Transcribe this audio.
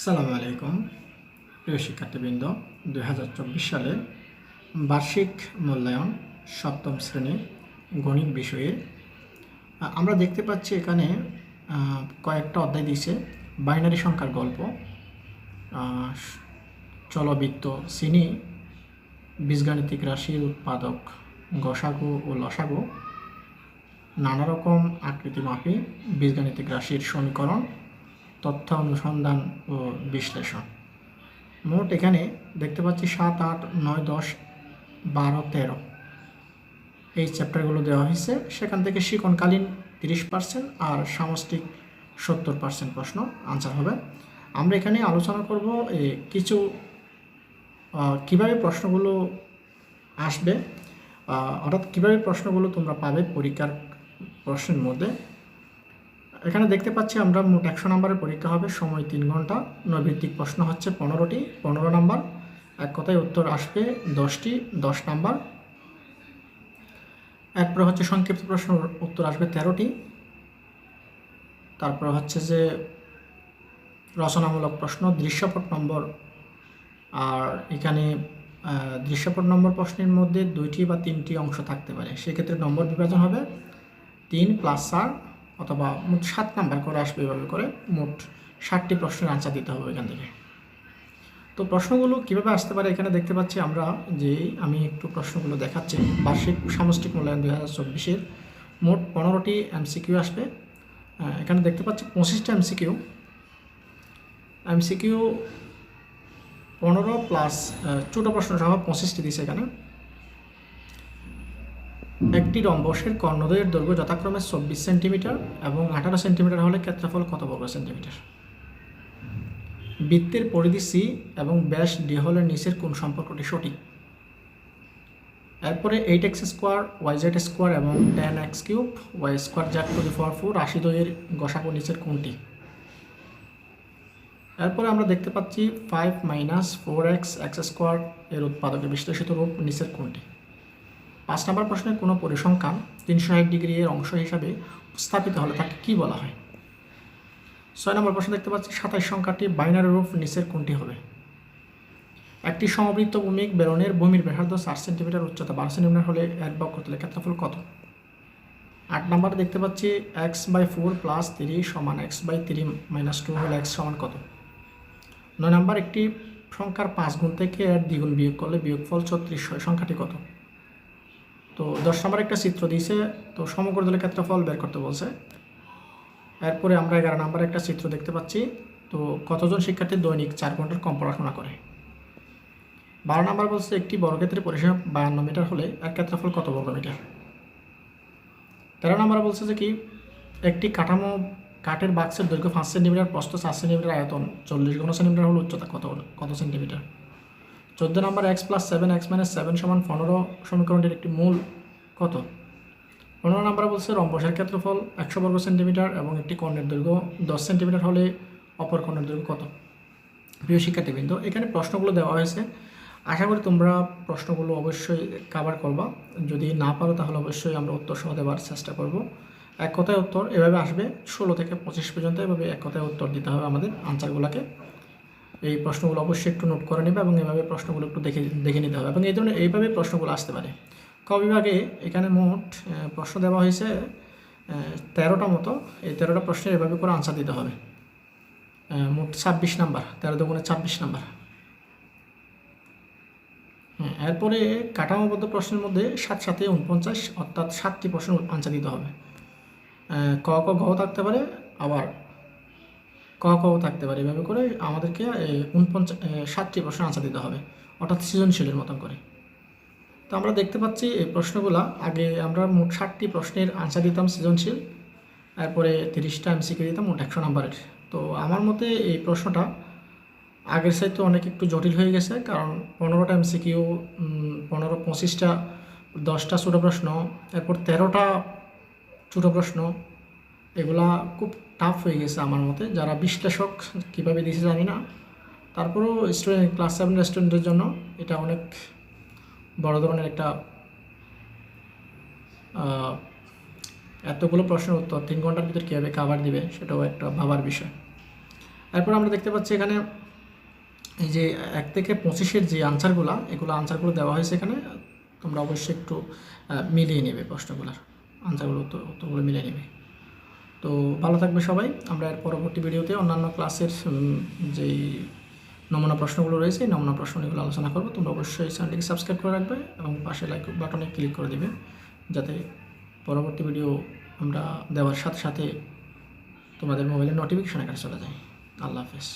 আসসালামু আলাইকুম, প্রিয় শিক্ষার্থীবৃন্দ, দুই হাজার চব্বিশ সালে বার্ষিক মূল্যায়ন সপ্তম শ্রেণি গণিত বিষয়ে আমরা দেখতে পাচ্ছি এখানে কয়েকটা অধ্যায় দিয়েছে, বাইনারি সংখ্যার গল্প চলবৃত্ত চিনি বীজগাণিতিক রাশির উৎপাদক গসাগু ও লসাগু, নানা রকম আকৃতি মাপি বীজগাণিতিক রাশির সমীকরণ তথ্য অনুসন্ধান ও বিশ্লেষণ। মোট এখানে দেখতে পাচ্ছি সাত, আট, নয়, দশ, বারো, তেরো। এই চ্যাপ্টারগুলো দেওয়া হয়েছে। সেখান থেকে শিকনকালীন তিরিশ পার্সেন্ট আর সামষ্টিক সত্তর পার্সেন্ট প্রশ্ন আনসার হবে। আমরা এখানে আলোচনা করব কিছু কীভাবে প্রশ্নগুলো আসবে। অর্থাৎ কীভাবে প্রশ্নগুলো তোমরা পাবে পরীক্ষার প্রশ্নের মধ্যে। এখানে দেখতে পাচ্ছি আমরা মোট একশো নম্বরের পরীক্ষা হবে, সময় তিন ঘণ্টা। নৈভিত্তিক প্রশ্ন হচ্ছে পনেরোটি, পনেরো নম্বর, এক কথায় উত্তর আসবে দশটি, দশ নম্বর। এরপরে হচ্ছে সংক্ষিপ্ত প্রশ্ন, উত্তর আসবে তেরোটি। তারপর হচ্ছে যে রচনামূলক প্রশ্ন, দৃশ্যপট নম্বর, আর এখানে দৃশ্যপট নম্বর প্রশ্নের মধ্যে দুইটি বা তিনটি অংশ থাকতে পারে। সেক্ষেত্রে নম্বর বিভাজন হবে তিন প্লাস চার অথবা মোট সাত নাম্বার করে আসবে এভাবে করে মোট ষাটটি প্রশ্নের আনসার দিতে হবে এখান থেকে। তো প্রশ্নগুলো কীভাবে আসতে পারে এখানে দেখতে পাচ্ছি আমরা যে আমি একটু প্রশ্নগুলো দেখাচ্ছি। বার্ষিক সামষ্টিক মূল্যায়ন দুই হাজার চব্বিশের মোট পনেরোটি এমসিকিউ আসবে। এখানে দেখতে পাচ্ছি পঁচিশটা এমসিকিউ এমসিকিউ পনেরো প্লাস ছোটো প্রশ্ন সহ পঁচিশটি দিয়েছে এখানে। একটি রম্বসের কর্ণদয়ের দৈর্ঘ্য যথাক্রমে চব্বিশ সেন্টিমিটার এবং আঠারো সেন্টিমিটার হলে ক্ষেত্রফল কত বর্গ সেন্টিমিটার? বৃত্তের পরিধি সি এবং ব্যাস ডি হলের নিচের কোন সম্পর্কটি সঠিক। এরপরে eight X square Y Z square এবং ten X cube Y square Jack two the four four রাশি দয়ের গসাগু নিচের কোনটি এরপরে আমরা দেখতে পাচ্ছি five minus four X X square এর উৎপাদকের বিশ্লেষিত রূপ নিচের কোনটি পাঁচ নম্বর প্রশ্নের কোনো পরিসংখ্যান তিনশো ষাট ডিগ্রি এর অংশ হিসাবে স্থাপিত হলে তাকে কী বলা হয়? ছয় নম্বর প্রশ্ন দেখতে পাচ্ছি, সাতাশ সংখ্যাটি বাইনারি রূপ নিচের কোনটি হবে? একটি সমবৃত্ত ভূমিক বেরনের ভূমির ব্যাসার্ধ চার সেন্টিমিটার উচ্চতা বারো সেন্টিমিটার হলে এক বক্রতলের ক্ষেত্রফল কত? আট নম্বরে দেখতে পাচ্ছি X by four plus three সমান X by three minus two হলে এক্স সমান কত? নয় নম্বর, একটি সংখ্যার পাঁচ গুণ থেকে এর দ্বিগুণ বিয়োগ করলে বিয়োগফল ছত্রিশ সংখ্যাটি কত? তো দশ নম্বর একটা চিত্র দিয়েছে, তো সমগ্র দলের ক্ষেত্রফল বের করতে বলছে। এরপরে আমরা এগারো নম্বর একটা চিত্র দেখতে পাচ্ছি, তো কতজন শিক্ষার্থী দৈনিক চার ঘণ্টার কম পড়াশোনা করে? বারো নম্বর বলছে, একটি বর্গক্ষেত্রের পরিসীমা বায়ান্ন মিটার হলে এর ক্ষেত্রফল কত বর্গ মিটার তেরো নম্বর বলছে যে কি, একটি কাঠামো কাঠের বাক্সের দৈর্ঘ্য পাঁচ সেন্টিমিটার, প্রস্থ সাত সেন্টিমিটার, আয়তন চল্লিশ ঘন সেন্টিমিটার হল উচ্চতা কত কত সেন্টিমিটার? চোদ্দ number X plus seven X minus seven সমান পনেরো সমীকরণটির একটি মূল কত? পনেরো নম্বর বলছে রম্বসের ক্ষেত্রফল একশো বর্গ সেন্টিমিটার এবং একটি কর্ণের দৈর্ঘ্য দশ সেন্টিমিটার হলে অপর কর্ণের দৈর্ঘ্য কত? প্রিয় শিক্ষার্থীবৃন্দ, এখানে প্রশ্নগুলো দেওয়া হয়েছে। আশা করি তোমরা প্রশ্নগুলো অবশ্যই কাভার করবা। যদি না পারো তাহলে অবশ্যই আমরা উত্তর সহ দেওয়ার চেষ্টা করব। এক কথায় উত্তর এভাবে আসবে, ষোলো থেকে পঁচিশ পর্যন্ত এভাবে এক কথায় উত্তর দিতে হবে আমাদের আনসারগুলোকে এই প্রশ্নগুলো অবশ্যই একটু নোট করে নেবে এবং এভাবে প্রশ্নগুলো একটু দেখে দেখে নিতে হবে এবং এই ধরনের এইভাবে প্রশ্নগুলো আসতে পারে। ক বিভাগে এখানে মোট প্রশ্ন দেওয়া হয়েছে তেরোটা মতো। এই তেরোটা প্রশ্নের এভাবে করে আনসার দিতে হবে। মোট ছাব্বিশ নাম্বার, তেরো দুগুণে ছাব্বিশ নাম্বার। হ্যাঁ এরপরে কাঠামোবদ্ধ প্রশ্নের মধ্যে সাত সাথে উনপঞ্চাশ অর্থাৎ সাতটি প্রশ্ন আনসার দিতে হবে। ক ক ঘ থাকতে পারে, আবার ক ক থাকতে পারে। এভাবে করে আমাদেরকে উনপঞ্চাশ সাতটি প্রশ্ন আনসার দিতে হবে, অর্থাৎ সৃজনশীলের মতন করে। তো আমরা দেখতে পাচ্ছি এই প্রশ্নগুলা। আগে আমরা মোট ষাটটি প্রশ্নের আনসার দিতাম সৃজনশীল এরপরে তিরিশটা এম এমসিকিউ দিতাম, মোট একশো নম্বরের। তো আমার মতে এই প্রশ্নটা আগের চাইতে অনেক একটু জটিল হয়ে গেছে, কারণ পনেরোটা এম এমসিকিউ পনেরো, পঁচিশটা, দশটা ছোটো প্রশ্ন, এরপর তেরোটা ছোটো প্রশ্ন এগুলা খুব টাফ হয়ে গেছে আমার মতে। যারা বিশ্লেষক, কীভাবে দিয়েছে জানি না। তারপরেও স্টুডেন্ট ক্লাস সেভেনের স্টুডেন্টের জন্য এটা অনেক বড় ধরনের একটা এতগুলো প্রশ্নের উত্তর, তিন ঘণ্টার ভিতর কীভাবে কাভার দিবে, সেটাও একটা ভাবার বিষয়। এরপর আমরা দেখতে পাচ্ছি এখানে এই যে এক থেকে পঁচিশের যে আনসারগুলো এগুলো আনসারগুলো দেওয়া হয়েছে এখানে। তোমরা অবশ্যই একটু মিলিয়ে নেবে প্রশ্নগুলোর। আনসারগুলো উত্তর, উত্তরগুলো মিলিয়ে নেবে। তো ভালো থাকবে সবাই। আমরা এর পরবর্তী ভিডিওতে অন্যান্য ক্লাসের যেই নমুনা প্রশ্নগুলো রয়েছে, এই নমুনা প্রশ্নগুলো আলোচনা করব। তোমরা অবশ্যই চ্যানেলটিকে সাবস্ক্রাইব করে রাখবে এবং পাশে লাইক বাটনে ক্লিক করে দেবে, যাতে পরবর্তী ভিডিও আমরা দেওয়ার সাথে সাথে তোমাদের মোবাইলে নোটিফিকেশন এখানে চলে যায়। আল্লাহ হাফেজ।